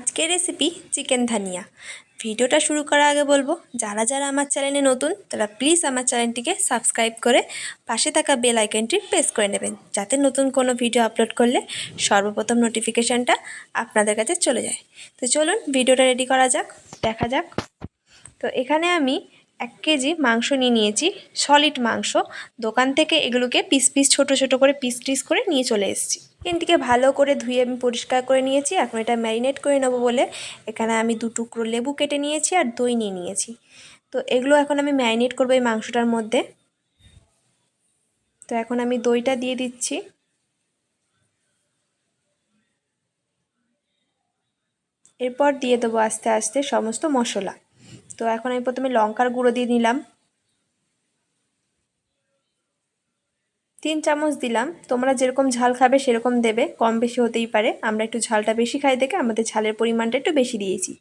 আজকের recipe chicken dhania ভিডিওটা শুরু করার আগে বলব, যারা যারা আমার চ্যানেলে নতুন, তারা প্লিজ আমার চ্যানেলটিকে সাবস্ক্রাইব করে পাশে থাকা বেল আইকনটি প্রেস করে নেবেন, যাতে নতুন কোনো ভিডিও আপলোড করলে সর্বপ্রথম নোটিফিকেশানটা আপনাদের কাছে চলে যায়। তো চলুন ভিডিওটা রেডি করা যাক, দেখা যাক। তো এখানে আমি এক কেজি মাংস নিয়ে নিয়েছি সলিড মাংস। দোকান থেকে এগুলোকে পিস পিস ছোট ছোট করে পিস টিস করে নিয়ে চলে এসেছি। এখানটিকে ভালো করে ধুয়ে আমি পরিষ্কার করে নিয়েছি। এখন এটা ম্যারিনেট করে নেব বলে এখানে আমি দু টুকরো লেবু কেটে নিয়েছি আর দই নিয়ে নিয়েছি। তো এগুলো এখন আমি ম্যারিনেট করব এই মাংসটার মধ্যে। তো এখন আমি দইটা দিয়ে দিচ্ছি। এরপর দিয়ে দেবো আস্তে আস্তে সমস্ত মশলা। তো এখন আমি প্রথমে লঙ্কার গুঁড়ো দিয়ে নিলাম। তিন চামচ দিলাম। তোমরা যেরকম ঝাল খাবে সেরকম দেবে। কম বেশি হতেই পারে। আমরা একটু ঝালটা বেশি খাই দেখে আমাদের ঝালের পরিমাণটা একটু বেশি দিয়েছি।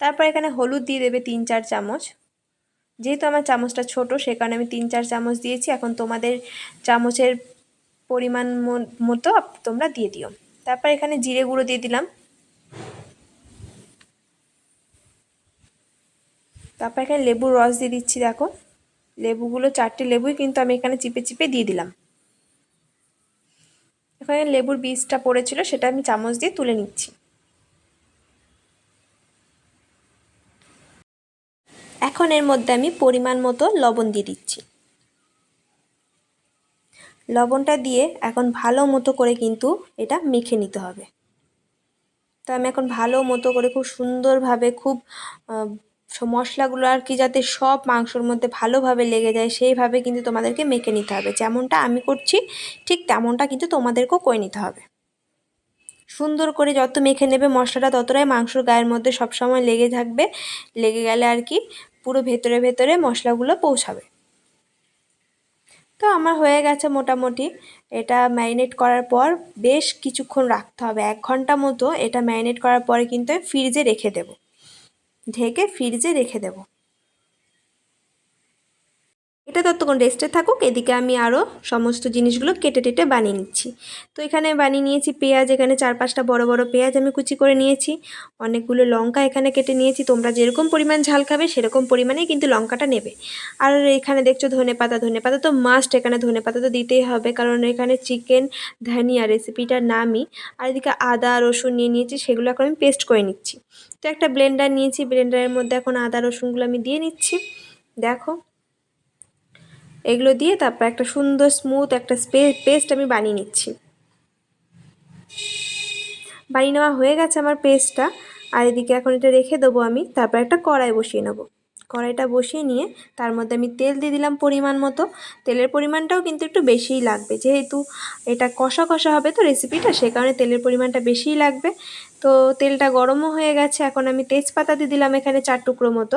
তারপর এখানে হলুদ দিয়ে দেবে তিন চার চামচ। যেহেতু আমার চামচটা ছোট, সে কারণে আমি তিন চার চামচ দিয়েছি। এখন তোমাদের চামচের পরিমাণ মতো তোমরা দিয়ে দিও। তারপর এখানে জিরে গুঁড়ো দিয়ে দিলাম। তারপর এখানে লেবুর রস দিয়ে দিচ্ছি, দেখো। লেবুগুলো চারটে লেবুই কিন্তু আমি এখানে চিপে চিপে দিয়ে দিলাম। এখানে লেবুর বীজটা পড়েছিল, সেটা আমি চামচ দিয়ে তুলে নিচ্ছি। এখন এর মধ্যে আমি পরিমাণ মতো লবণ দিয়ে দিচ্ছি। লবণটা দিয়ে এখন ভালো মতো করে কিন্তু এটা মেখে নিতে হবে। তো আমি এখন ভালো মতো করে খুব সুন্দরভাবে, খুব মশলাগুলো আর কি যাতে সব মাংসর মধ্যে ভালোভাবে লেগে যায়, সেইভাবে কিন্তু তোমাদেরকে মেখে নিতে হবে। যেমনটা আমি করছি, ঠিক তেমনটা কিন্তু তোমাদেরকেও করে নিতে হবে। সুন্দর করে যত মেখে নেবে মশলাটা, ততটাই মাংসর গায়ের মধ্যে সবসময় লেগে থাকবে। লেগে গেলে আর কি পুরো ভেতরে ভেতরে মশলাগুলো পৌঁছাবে। তো আমার হয়ে গেছে মোটামুটি। এটা ম্যারিনেট করার পর বেশ কিছুক্ষণ রাখতে হবে, এক ঘণ্টা মতো এটা ম্যারিনেট করার পরে কিন্তু ফ্রিজে রেখে দেবো। ঢেকে ফ্রিজে রেখে দেব। এটা ততক্ষণ রেস্টে থাকুক, এদিকে আমি আরও সমস্ত জিনিসগুলো কেটে টেটে বানিয়ে নিচ্ছি। তো এখানে বানিয়ে নিয়েছি পেঁয়াজ, এখানে চার পাঁচটা বড় বড় পেঁয়াজ আমি কুচি করে নিয়েছি। অনেকগুলো লঙ্কা এখানে কেটে নিয়েছি, তোমরা যেরকম পরিমাণ ঝাল খাবে সেরকম পরিমাণেই কিন্তু লঙ্কাটা নেবে। আর এখানে দেখছ ধনে পাতা ধনে পাতা তো মাস্ট এখানে ধনে পাতা তো দিতেই হবে, কারণ এখানে চিকেন ধানিয়া রেসিপিটার নামই আর এদিকে আদা, রসুন নিয়ে নিয়েছি, সেগুলো এখন আমি পেস্ট করে নিচ্ছি। তো একটা ব্লেন্ডার নিয়েছি ব্লেন্ডারের মধ্যে এখন আদা, রসুনগুলো আমি দিয়ে নিচ্ছি। দেখো এগুলো দিয়ে তারপর একটা সুন্দর স্মুথ একটা স্পে পেস্ট আমি বানিয়ে নিচ্ছি। বানিয়ে নেওয়া হয়ে গেছে আমার পেস্টটা আর এদিকে এখন এটা রেখে দেবো আমি। তারপর একটা কড়াই বসিয়ে নেব। কড়াইটা বসিয়ে নিয়ে তার মধ্যে আমি তেল দিয়ে দিলাম পরিমাণ মতো। তেলের পরিমাণটাও কিন্তু একটু বেশিই লাগবে। যেহেতু এটা কষা কষা হবে তো রেসিপিটা সে কারণে তেলের পরিমাণটা বেশিই লাগবে। তো তেলটা গরমও হয়ে গেছে। এখন আমি তেজপাতা দিয়ে দিলাম এখানে চার টুকরো মতো।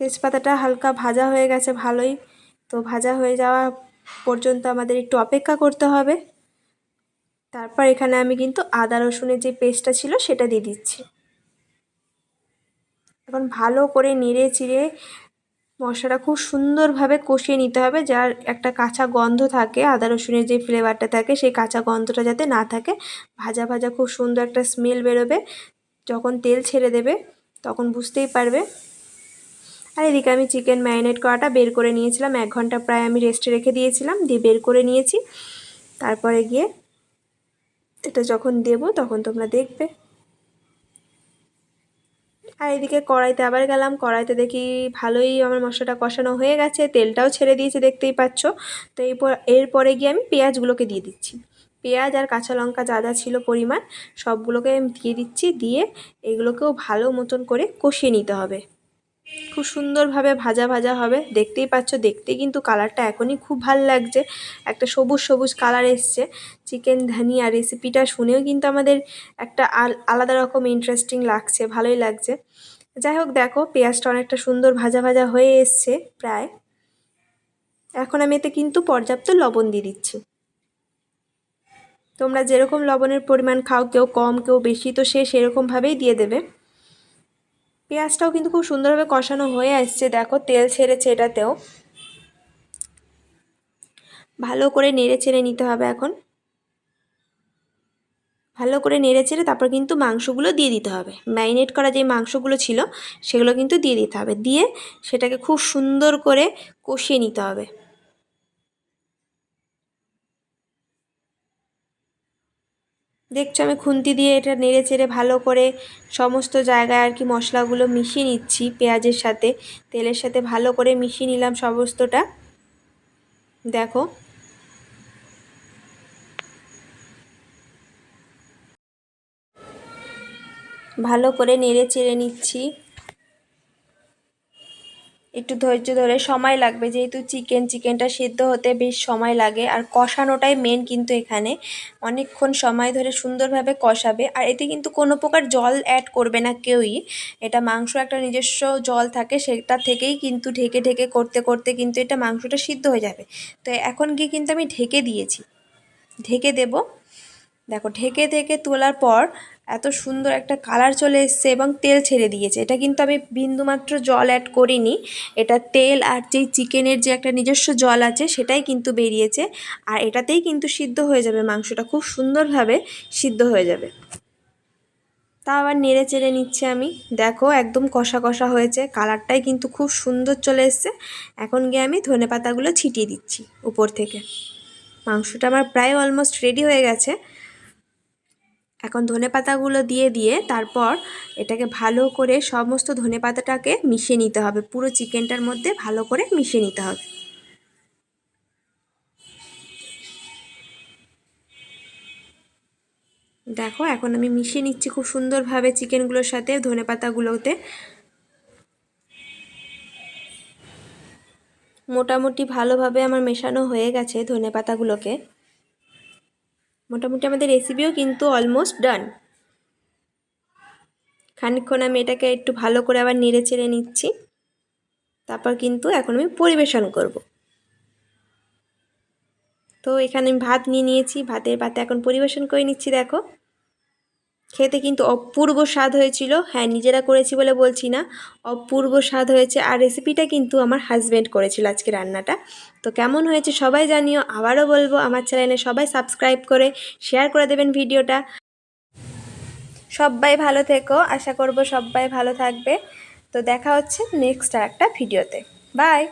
তেজপাতাটা হালকা ভাজা হয়ে গেছে ভালোই। তো ভাজা হয়ে যাওয়া পর্যন্ত আমাদের একটু অপেক্ষা করতে হবে। তারপর এখানে আমি কিন্তু আদা রসুনের যে পেস্টটা ছিল সেটা দিয়ে দিচ্ছি। এখন ভালো করে নেড়ে চিড়ে মশলাটা খুব সুন্দরভাবে কষিয়ে নিতে হবে। যার একটা কাঁচা গন্ধ থাকে, আদা রসুনের যে ফ্লেভারটা থাকে, সেই কাঁচা গন্ধটা যাতে না থাকে, ভাজা ভাজা খুব সুন্দর একটা স্মেল বেরোবে। যখন তেল ছেড়ে দেবে, তখন বুঝতেই পারবে আর এদিকে আমি চিকেন ম্যারিনেট করাটা বের করে নিয়েছিলাম। এক ঘণ্টা প্রায় আমি রেস্টে রেখে দিয়েছিলাম, দিয়ে বের করে নিয়েছি। তারপরে গিয়ে এটা যখন দেব তখন তোমরা দেখবে। আর এদিকে কড়াইতে আবার গেলাম। কড়াইতে দেখি ভালোই আমার মশলাটা কষানো হয়ে গেছে, তেলটাও ছেড়ে দিয়েছে দেখতেই পাচ্ছ। তো এরপর এরপরে গিয়ে আমি পেঁয়াজগুলোকে দিয়ে দিচ্ছি। পেঁয়াজ আর কাঁচা লঙ্কা যা যা ছিল পরিমাণ সবগুলোকে আমি দিয়ে দিচ্ছি, দিয়ে এগুলোকেও ভালো মতন করে কষিয়ে নিতে হবে। খুব সুন্দরভাবে ভাজা ভাজা হবে। দেখতেই পাচ্ছ, দেখতে কিন্তু কালারটা এখনই খুব ভালো লাগছে। একটা সবুজ সবুজ কালার এসছে। চিকেন, ধানিয়া রেসিপিটা শুনেও কিন্তু আমাদের একটা আলাদা রকম ইন্টারেস্টিং লাগছে, ভালোই লাগছে। যাই হোক, দেখো, পেঁয়াজটা অনেকটা সুন্দর ভাজা ভাজা হয়ে এসছে প্রায়। এখন আমি এতে কিন্তু পর্যাপ্ত লবণ দিয়ে দিচ্ছি। তোমরা যেরকম লবণের পরিমাণ খাও, কেউ কম, কেউ বেশি, তো সে সেরকমভাবেই দিয়ে দেবে। পেঁয়াজটাও কিন্তু খুব সুন্দরভাবে কষানো হয়ে আসছে, দেখো তেল ছেড়েছে এটাতেও। ভালো করে নেড়ে ছেড়ে নিতে হবে এখন। ভালো করে নেড়ে চেড়ে তারপর কিন্তু মাংসগুলো দিয়ে দিতে হবে। ম্যারিনেট করা যে মাংসগুলো ছিল, সেগুলো কিন্তু দিয়ে দিতে হবে। দিয়ে সেটাকে খুব সুন্দর করে কষিয়ে নিতে হবে। দেখছ, আমি খুন্তি দিয়ে এটা নেড়ে চেড়ে ভালো করে সমস্ত জায়গায় আর কি মশলাগুলো মিশিয়ে নিচ্ছি পেঁয়াজের সাথে, তেলের সাথে ভালো করে মিশিয়ে নিলাম সমস্তটা। দেখো। ভালো করে নেড়ে চেড়ে নিচ্ছি। একটু ধৈর্য ধরে সময় লাগবে। যেহেতু চিকেন, চিকেনটা সেদ্ধ হতে বেশ সময় লাগে। আর কষানোটাই মেন কিন্তু এখানে। অনেকক্ষণ সময় ধরে সুন্দরভাবে কষাবে। আর এতে কিন্তু কোনো প্রকার জল অ্যাড করবে না কেউই। এটা মাংস একটা নিজস্ব জল থাকে, সেটা থেকেই কিন্তু ঢেকে ঢেকে করতে করতে কিন্তু এটা মাংসটা সিদ্ধ হয়ে যাবে। তো এখন গিয়ে কিন্তু আমি ঢেকে দিয়েছি। ঢেকে দেব। দেখো, ঢেকে ঢেকে তোলার পর এত সুন্দর একটা কালার চলে এসছে এবং তেল ছেড়ে দিয়েছে। এটা কিন্তু আমি বিন্দুমাত্র জল অ্যাড করিনি। এটা তেল আর যেই চিকেনের যে একটা নিজস্ব জল আছে, সেটাই কিন্তু বেরিয়েছে। আর এটাতেই কিন্তু সিদ্ধ হয়ে যাবে মাংসটা। খুব সুন্দরভাবে সিদ্ধ হয়ে যাবে। তা আবার নেড়ে চেড়ে নিচ্ছে আমি। দেখো, একদম কষা কষা হয়েছে। কালারটাই কিন্তু খুব সুন্দর চলে এসছে। এখন গিয়ে আমি ধনে পাতাগুলো ছিটিয়ে দিচ্ছি উপর থেকে। মাংসটা আমার প্রায় অলমোস্ট রেডি হয়ে গেছে। এখন ধনে পাতাগুলো দিয়ে দিয়ে তারপর এটাকে ভালো করে সমস্ত ধনে পাতাটাকে মিশিয়ে নিতে হবে। পুরো চিকেনটার মধ্যে ভালো করে মিশিয়ে নিতে হবে। দেখো, এখন আমি মিশিয়ে নিচ্ছি খুব সুন্দরভাবে চিকেনগুলোর সাথে ধনে পাতাগুলোতে মোটামুটি ভালোভাবে আমার মেশানো হয়ে গেছে ধনে পাতাগুলোকে মোটামুটি আমাদের রেসিপিও কিন্তু অলমোস্ট ডান খানিক্ষণ আমি এটাকে একটু ভালো করে আবার নেড়ে চেড়ে নিচ্ছি। তারপর কিন্তু এখন আমি পরিবেশন করব। তো এখানে আমি ভাত নিয়ে নিয়েছি, ভাতের পাতে এখন পরিবেশন করে নিচ্ছি, দেখো। খেতে কিন্তু অপূর্ব স্বাদ হয়েছিল। হ্যাঁ নিজেরা করেছি বলে বলছি না। অপূর্ব স্বাদ হয়েছে আর রেসিপিটা কিন্তু আমার হাজব্যান্ড করেছিল আজকে রান্নাটা। তো কেমন হয়েছে সবাই জানিও। আবারও বলব, আমার চ্যানেলে সবাই সাবস্ক্রাইব করে শেয়ার করে দেবেন ভিডিওটা সবাই ভালো থেকো। আশা করব সবাই ভালো থাকবে। তো দেখা হচ্ছে নেক্সট আর একটা ভিডিওতে বাই